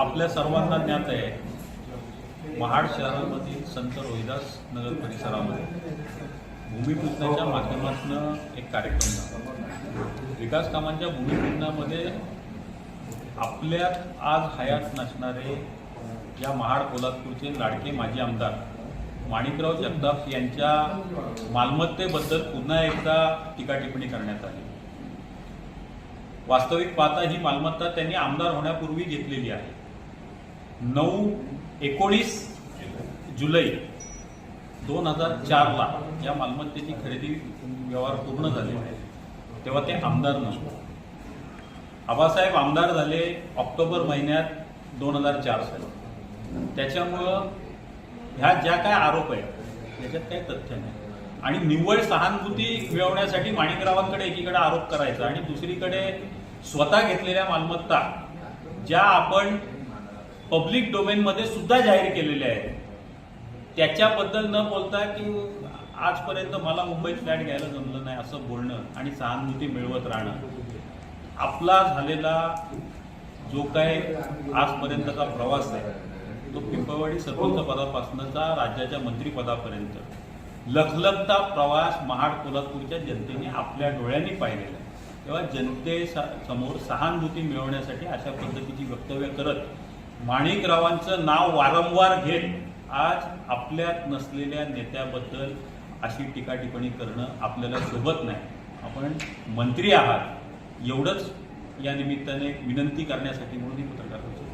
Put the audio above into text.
आपल्या सर्वांना ज्ञात आहे महाड शहरामधील संत रोहिदास नगर परिसरामध्ये भूमिपूजनाच्या माध्यमातून एक कार्यक्रम झाला. विकास कामांच्या भूमिपूजनामध्ये आपल्या आज हयात नसणारे या महाड कोल्हापूरचे लाडके माजी आमदार माणिकराव जगताप यांच्या मालमत्तेबद्दल पुन्हा एकदा टीका टिप्पणी करण्यात आली. वास्तविक पाहता ही मालमत्ता त्यांनी आमदार होण्यापूर्वी घेतलेली आहे. नऊ एकोणीस जुलै दोन हजार चारला या मालमत्तेची खरेदी व्यवहार पूर्ण झाले. तेव्हा ते आमदार नसतो आबासाहेब आमदार झाले ऑक्टोबर महिन्यात दोन हजार चार साली. त्याच्यामुळं ह्या ज्या काय आरोप आहेत याच्यात काही तथ्य नाही. आणि निव्वळ सहानुभूती मिळवण्यासाठी माणिकरावांकडे एकीकडे आरोप करायचा आणि दुसरीकडे स्वतः घेतलेल्या मालमत्ता ज्या आपण पब्लिक डोमेनमध्ये सुद्धा जाहीर केलेले आहेत. त्याच्याबद्दल न बोलता की आजपर्यंत मला मुंबईत फ्लॅट घ्यायला जमलं नाही असं बोलणं आणि सहानुभूती मिळवत राहणं. आपला झालेला जो काय आजपर्यंतचा प्रवास आहे तो पिंपळवाडी सरपंच पदापासूनचा राज्याच्या मंत्रिपदापर्यंत लखलखता प्रवास महाड कोल्हापूरच्या जनतेने आपल्या डोळ्यांनी पाहिलेला आहे. तेव्हा जनतेसमोर सहानुभूती मिळवण्यासाठी अशा पद्धतीची वक्तव्य करत माणिकरावांचं नाव वारंवार घेत आज आपल्यात नसलेल्या नेत्याबद्दल अशी टीका टिप्पणी करणं आपल्याला शोभत नाही. आपण मंत्री आहात. एवढंच या निमित्ताने विनंती करण्यासाठी म्हणून ही पत्रकार होतो